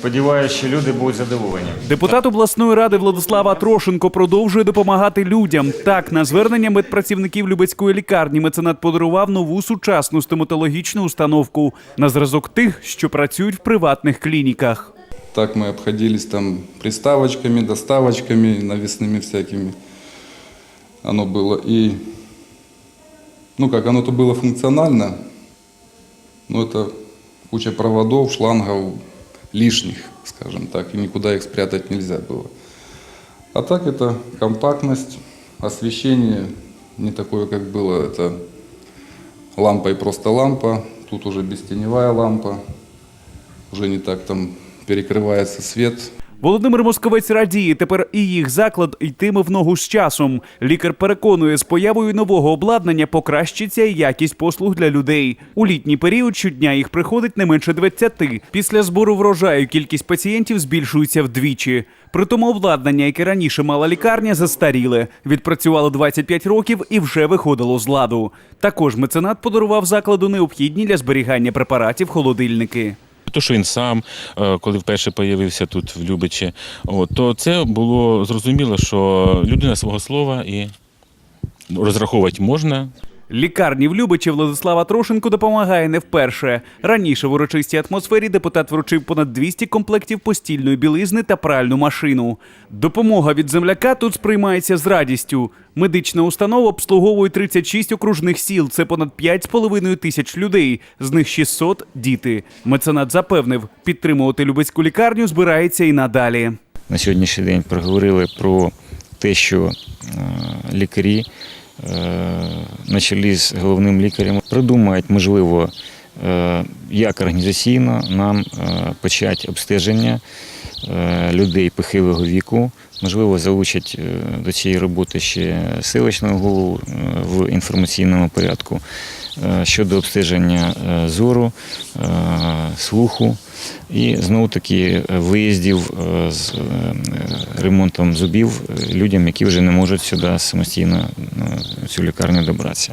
Сподіваюся, що люди будуть задоволені. Депутат обласної ради Владислава Трошенко продовжує допомагати людям. Так, на звернення медпрацівників Любецької лікарні меценат подарував нову сучасну стоматологічну установку на зразок тих, що працюють в приватних клініках. Так мы обходились там приставочками, доставочками, навесными всякими. Оно было и, ну как, оно-то было функционально, но это куча проводов, шлангов Лишних, скажем так, и никуда их спрятать нельзя было. А так это компактность, освещение не такое, как было, это лампа и просто лампа, тут уже бестеневая лампа, уже не так там перекрывается свет, Володимир Московець радіє, тепер і їх заклад йтиме в ногу з часом. Лікар переконує, з появою нового обладнання покращиться якість послуг для людей. У літній період щодня їх приходить не менше 20. Після збору врожаю кількість пацієнтів збільшується вдвічі. Притому обладнання, яке раніше мала лікарня, застаріле. Відпрацювало 25 років і вже виходило з ладу. Також меценат подарував закладу необхідні для зберігання препаратів холодильники. То, що він сам, е, коли вперше появився тут в Любичі, от, то це було зрозуміло, що людина свого слова і розраховувати можна. Лікарні в Любичі Владислава Трошенко допомагає не вперше. Раніше в урочистій атмосфері депутат вручив понад 200 комплектів постільної білизни та пральну машину. Допомога від земляка тут сприймається з радістю. Медична установа обслуговує 36 окружних сіл. Це понад 5,5 тисяч людей. З них 600 – діти. Меценат запевнив, підтримувати Любецьку лікарню збирається і надалі. на сьогоднішній день проговорили про те, що е, лікарі на чолі з головним лікарем придумають, можливо, е, як організаційно нам е, почати обстеження е, людей похилого віку. Можливо, залучать е, до цієї роботи ще селищного голову е, в інформаційному порядку е, щодо обстеження е, зору, е, слуху і знову таки виїздів е, з е, ремонтом зубів е, людям, які вже не можуть сюди самостійно е, цю лікарню добратися.